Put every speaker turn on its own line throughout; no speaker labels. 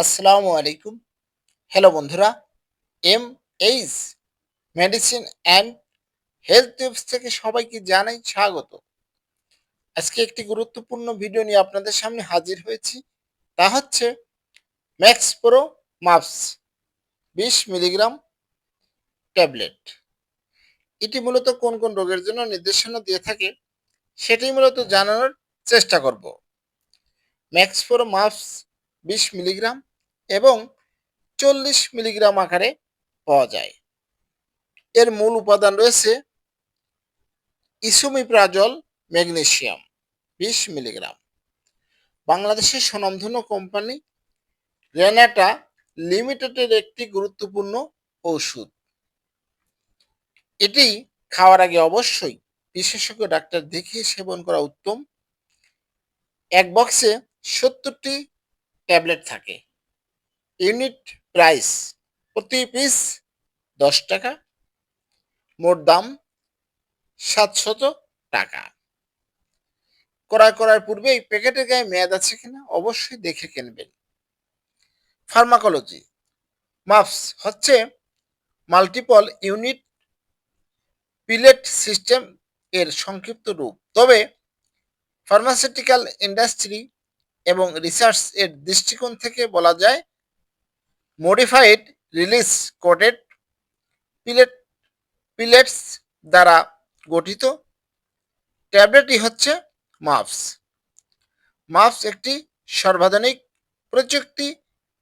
আসসালামু আলাইকুম। হ্যালো বন্ধুরা M H medicine and health tips থেকে সবাইকে জানাই স্বাগত। আজকে একটি গুরুত্বপূর্ণ ভিডিও নিয়ে আপনাদের সামনে হাজির হয়েছি। তা হচ্ছে ম্যাক্স প্রো মাপস বিশ মিলিগ্রাম ট্যাবলেট। এটি মূলত কোন কোন রোগের জন্য নির্দেশনা দিয়ে থাকে সেটি মূলত জানানোর চেষ্টা করব। ম্যাক্স প্রো মাপস বিশ মিলিগ্রাম এবং চল্লিশ মিলিগ্রাম আকারে পাওয়া যায়। এর মূল উপাদান রয়েছে ইসোমিপ্রাজল ম্যাগনেশিয়াম বিশ মিলিগ্রাম। বাংলাদেশের স্বনামধন্য কোম্পানি রেনাটা লিমিটেডের একটি গুরুত্বপূর্ণ ঔষধ। এটি খাওয়ার আগে অবশ্যই বিশেষজ্ঞ ডাক্তার দেখিয়ে সেবন করা উত্তম। এক বক্সে সত্তরটি ট্যাবলেট থাকে। ইউনিট প্রাইস প্রতি পিস দশ টাকা, মোট দাম সাতশত টাকা। ক্রয় করার পূর্বে এই প্যাকেটের গায়ে মেয়াদ আছে কিনা অবশ্যই দেখে কিনবেন। ফার্মাকোলজি মাপস হচ্ছে মাল্টিপল ইউনিট পিলেট সিস্টেম এর সংক্ষিপ্ত রূপ। তবে ফার্মাসিউটিক্যাল ইন্ডাস্ট্রি এবং রিসার্চ এর দৃষ্টিকোণ থেকে বলা যায় modified release coated pellet pellets দ্বারা গঠিত। ট্যাবলেটই হচ্ছে মাপস মাপস একটি সর্বাধুনিক প্রযুক্তি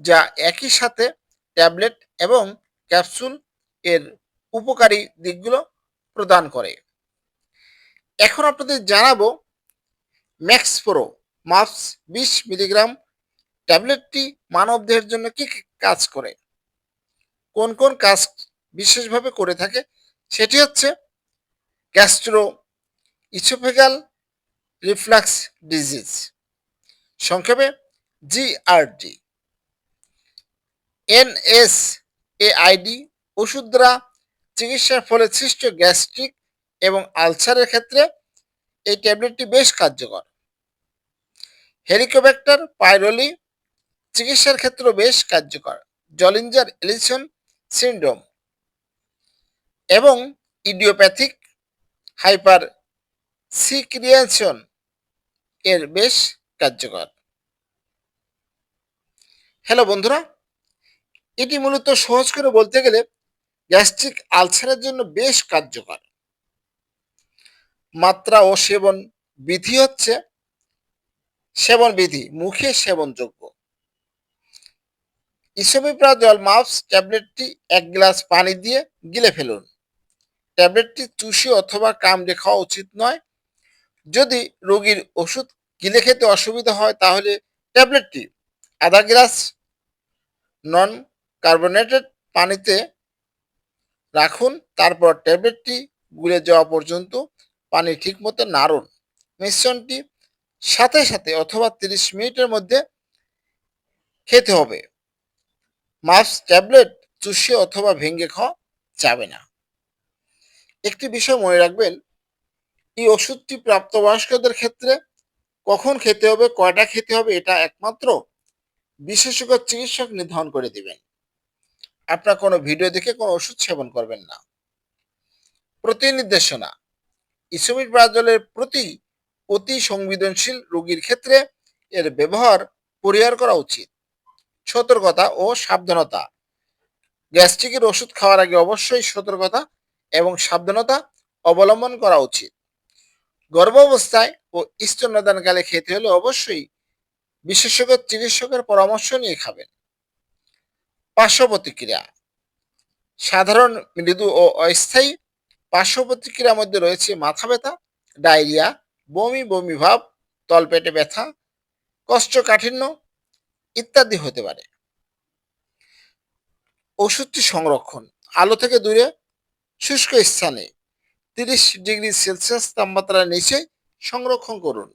যা একই সাথে ট্যাবলেট এবং ক্যাপসুল এর উপকারী দিকগুলো প্রদান করে। এখন আপনাদের জানাব ম্যাক্স প্রো মাপস বিশ মিলিগ্রাম ট্যাবলেটটি মানবদেহের জন্য কি কাজ করে। কোন কোন কাজ বিশেষভাবে করে থাকে সেটি হচ্ছে গ্যাস্ট্রো ইসোফেগাল রিফ্লাক্স ডিজিজ, সংক্ষেপে জিআরডি এনএস এআইডি ওষুধ দ্বারা চিকিৎসার ফলে সৃষ্ট গ্যাস্ট্রিক এবং আলসারের ক্ষেত্রে এই ট্যাবলেটটি বেশ কার্যকর। হেলিকোব্যাক্টার, পাইরোলি চিকিৎসার ক্ষেত্রে বেশ কার্যকর। জলিঞ্জার এলিসন সিন্ড্রোম এবং ইডিওপ্যাথিক হাইপার সিক্রিয়েশন এর বেশ কার্যকর। হ্যালো বন্ধুরা, এটি মূলত সহজ করে বলতে গেলে গ্যাস্ট্রিক আলসারের জন্য বেশ কার্যকর। মাত্রা ও সেবন বিধি হচ্ছে সেবন বিধি, মুখে সেবনযোগ্য। ইসোমিপ্রাজল মাউস ট্যাবলেটটি এক গ্লাস পানি দিয়ে গিলে ফেলুন। ট্যাবলেটটি চুষি অথবা কামড়ে খাওয়া উচিত নয়। যদি রোগীর ওষুধ গিলে খেতে অসুবিধা হয়, তাহলে ট্যাবলেটটি আধা গ্লাস নন কার্বনেটেড পানিতে রাখুন, তারপর ট্যাবলেটটি গুলে যাওয়া পর্যন্ত পানি ঠিকমতো নাড়ুন। মিশ্রণটি সাথে সাথে অথবা তিরিশ মিনিটের মধ্যে খেতে হবে। মাছ ট্যাবলেট চুষে অথবা ভেঙে খাওয়া যাবে না। একটি বিষয় মনে রাখবেন, এই ওষুধটি প্রাপ্তবয়স্কদের ক্ষেত্রে কখন খেতে হবে, কয়টা খেতে হবে, এটা একমাত্র বিশেষজ্ঞ চিকিৎসক নির্ধারণ করে দিবেন। আপনার কোনো ভিডিও দেখে কোনো ওষুধ সেবন করবেন না। প্রতি নির্দেশনা ইসমিক ব্রাজলের প্রতি অতি সংবেদনশীল রোগীর ক্ষেত্রে এর ব্যবহার পরিহার করা উচিত। সতর্কতা ও সাবধানতা। গ্যাস্ট্রিকের ওষুধ খাওয়ার আগে অবশ্যই সতর্কতা এবং সাবধানতা অবলম্বন করা উচিত। গর্ভাবস্থায় ও স্তন্যদানকালে খেতে হলে অবশ্যই বিশেষজ্ঞ চিকিৎসকের পরামর্শ নিয়ে খাবেন। পার্শ্ব প্রতিক্রিয়া সাধারণ মৃদু ও অস্থায়ী পার্শ্ব প্রতিক্রিয়ার মধ্যে রয়েছে মাথা ব্যথা, ডায়রিয়া, বমি বমি ভাব, তলপেটে ব্যথা, কষ্টকাঠিন্য ইত্যাদি হতে পারে। ওষুধটি সংরক্ষণ। আলো থেকে দূরে, শুষ্ক স্থানে, তিরিশ ডিগ্রি সেলসিয়াস তাপমাত্রার নিচে সংরক্ষণ করুন।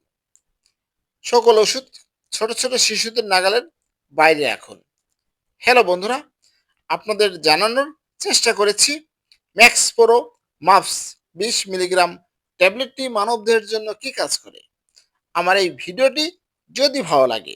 সকল ওষুধ ছোট ছোট শিশুদের নাগালের বাইরে এখন হ্যালো বন্ধুরা, আপনাদের জানানোর চেষ্টা করেছি ম্যাক্স প্রো মাপস বিশ মিলিগ্রাম ট্যাবলেটটি মানবদেহের জন্য কি কাজ করে। আমার এই ভিডিওটি যদি ভালো লাগে